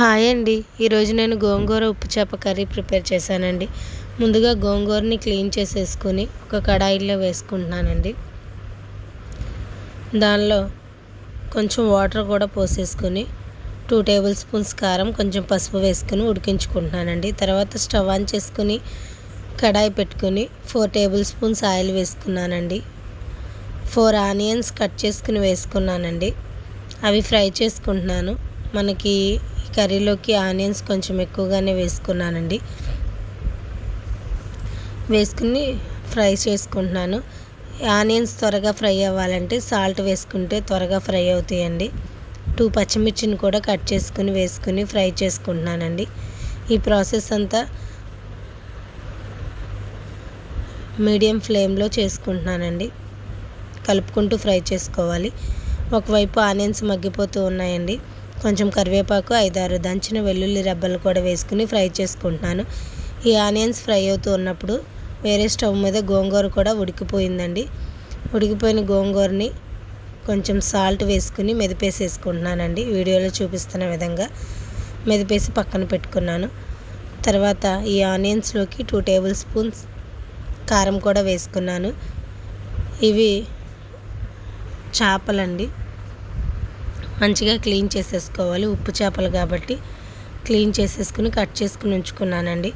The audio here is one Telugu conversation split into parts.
హాయ్ అండి. ఈరోజు నేను గోంగూర ఉప్పు చేప కర్రీ ప్రిపేర్ చేశానండి. ముందుగా గోంగూరని క్లీన్ చేసేసుకుని ఒక కడాయిలో వేసుకుంటున్నానండి. దానిలో కొంచెం వాటర్ కూడా పోసేసుకుని టూ టేబుల్ స్పూన్స్ కారం కొంచెం పసుపు వేసుకుని ఉడికించుకుంటున్నానండి. తర్వాత స్టవ్ ఆన్ చేసుకుని కడాయి పెట్టుకుని ఫోర్ టేబుల్ స్పూన్స్ ఆయిల్ వేసుకున్నానండి. ఫోర్ ఆనియన్స్ కట్ చేసుకుని వేసుకున్నానండి. అవి ఫ్రై చేసుకుంటున్నాను. మనకి కర్రీలోకి ఆనియన్స్ కొంచెం ఎక్కువగానే వేసుకున్నానండి. వేసుకుని ఫ్రై చేసుకుంటున్నాను. ఆనియన్స్ త్వరగా ఫ్రై అవ్వాలంటే సాల్ట్ వేసుకుంటే త్వరగా ఫ్రై అవుతాయండి. టూ పచ్చిమిర్చిని కూడా కట్ చేసుకుని వేసుకుని ఫ్రై చేసుకుంటున్నానండి. ఈ ప్రాసెస్ అంతా మీడియం ఫ్లేమ్లో చేసుకుంటున్నానండి. కలుపుకుంటూ ఫ్రై చేసుకోవాలి. ఒకవైపు ఆనియన్స్ మగ్గిపోతూ ఉన్నాయండి. కొంచెం కరివేపాకు ఐదారు దంచిన వెల్లుల్లి రెబ్బలు కూడా వేసుకుని ఫ్రై చేసుకుంటున్నాను. ఈ ఆనియన్స్ ఫ్రై అవుతూ ఉన్నప్పుడు వేరే స్టవ్ మీద గోంగూర కూడా ఉడికిపోయిందండి. ఉడికిపోయిన గోంగూరని కొంచెం సాల్ట్ వేసుకుని మెదిపేసేసుకుంటున్నానండి. వీడియోలో చూపిస్తున్న విధంగా మెదిపేసి పక్కన పెట్టుకున్నాను. తర్వాత ఈ ఆనియన్స్లోకి టూ టేబుల్ స్పూన్స్ కారం కూడా వేసుకున్నాను. ఇవి చేపలండి. మంచిగా క్లీన్ చేసేసుకోవాలి. ఉప్పు చేపలు కాబట్టి క్లీన్ చేసేసుకుని కట్ చేసుకుని ఉంచుకున్నానండి.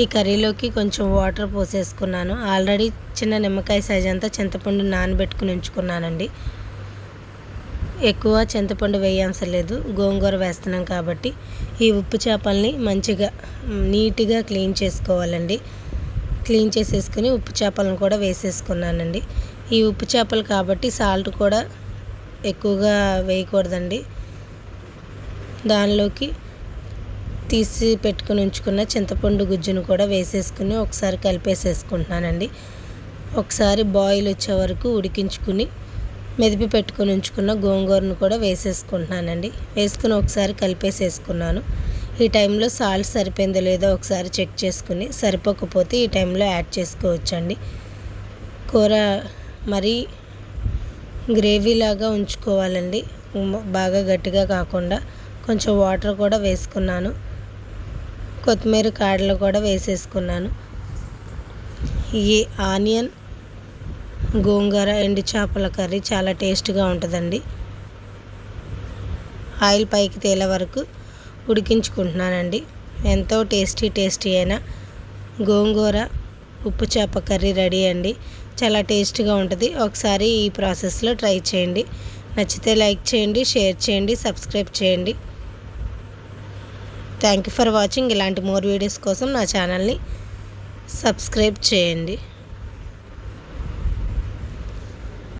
ఈ కర్రీలోకి కొంచెం వాటర్ పోసేసుకున్నాను. ఆల్రెడీ చిన్న నిమ్మకాయ సైజ్ అంతా చింతపండు నానబెట్టుకుని ఉంచుకున్నానండి. ఎక్కువ చింతపండు వేయాల్సలేదు గోంగూర వేస్తున్నాం కాబట్టి ఈ ఉప్పు చేపల్ని మంచిగా నీట్గా క్లీన్ చేసుకోవాలండి. క్లీన్ చేసేసుకుని ఉప్పు చేపలను కూడా వేసేసుకున్నానండి. ఈ ఉప్పు చేపలు కాబట్టి సాల్ట్ కూడా ఎక్కువగా వేయకూడదండి. దానిలోకి తీసి పెట్టుకుని ఉంచుకున్న చింతపండు గుజ్జును కూడా వేసేసుకుని ఒకసారి కలిపేసేసుకుంటున్నానండి. ఒకసారి బాయిల్ వచ్చే వరకు ఉడికించుకుని మెదిపి పెట్టుకుని ఉంచుకున్న గోంగూరను కూడా వేసేసుకుంటున్నానండి. వేసుకుని ఒకసారి కలిపేసేసుకున్నాను. ఈ టైంలో సాల్ట్ సరిపోయిందో లేదో ఒకసారి చెక్ చేసుకుని సరిపోకపోతే ఈ టైంలో యాడ్ చేసుకోవచ్చండి. కూర మరీ గ్రేవీలాగా ఉంచుకోవాలండి. బాగా గట్టిగా కాకుండా కొంచెం వాటర్ కూడా వేసుకున్నాను. కొత్తిమీర కాడలు కూడా వేసేసుకున్నాను. ఈ ఆనియన్ గోంగూర ఎండు చేపల కర్రీ చాలా టేస్ట్గా ఉంటుందండి. ఆయిల్ పైకి తేలే వరకు ఉడికించుకుంటున్నానండి. ఎంతో టేస్టీ టేస్టీ అయిన గోంగూర ఉప్పు చేప కర్రీ రెడీ అండి. చాలా టేస్ట్గా ఉంటుంది. ఒకసారి ఈ ప్రాసెస్లో ట్రై చేయండి. నచ్చితే లైక్ చేయండి షేర్ చేయండి సబ్స్క్రైబ్ చేయండి. Thank you for watching. ఇలాంటి మోర్ వీడియోస్ కోసం నా ఛానల్ని సబ్స్క్రైబ్ చేయండి.